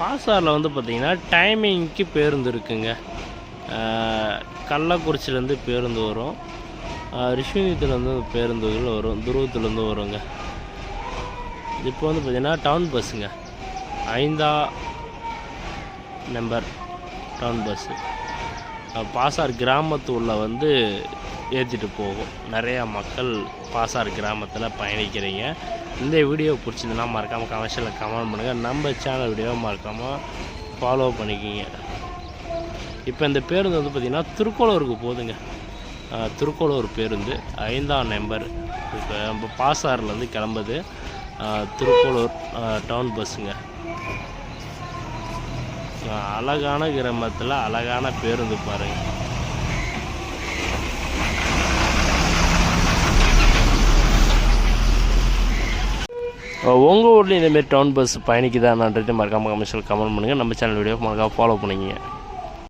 பாசாரில் வந்து பார்த்திங்கன்னா டைமிங்க்கு பேருந்து இருக்குங்க. கள்ளக்குறிச்சிலேருந்து பேருந்து வரும். அஹ், பேருந்துகள் வரும். துருவத்துலேருந்து வருங்க. இப்போ வந்து பார்த்திங்கன்னா டவுன் பஸ்ஸுங்க. ஐந்தா நம்பர் டவுன் பஸ்ஸு. பாசார் கிராமத்து உள்ள வந்து ஏற்றிட்டு போகும். நிறையா மக்கள் பாசார் கிராமத்தில் பயணிக்கிறீங்க. இந்த வீடியோ பிடிச்சதுன்னா மறக்காமல் கமர்ஷியலில் கமெண்ட் பண்ணுங்கள் நம்ம சேனல் வீடியோவை மறக்காமல் ஃபாலோ பண்ணிக்கிங்க. இப்போ இந்த பேருந்து வந்து பார்த்திங்கன்னா திருக்கோளூருக்கு போகுதுங்க. திருக்கோளூர் பேருந்து ஐந்தாம் நம்பர் இப்போ நம்ம பாசார்லேருந்து கிளம்புது. திருக்கோளூர் டவுன் பஸ்ஸுங்க அழகான கிராமத்தில் அழகான பேருந்து பாருங்கள் உங்கள் ஊர்லேயும் இதேமாரி டவுன் பஸ் பயணிக்குதான்றது மறக்காமல் கமெண்ட்ஸில் கமெண்ட் பண்ணுங்கள் நம்ம சேனல் வீடியோ மறக்காம ஃபாலோ பண்ணிக்கிங்க.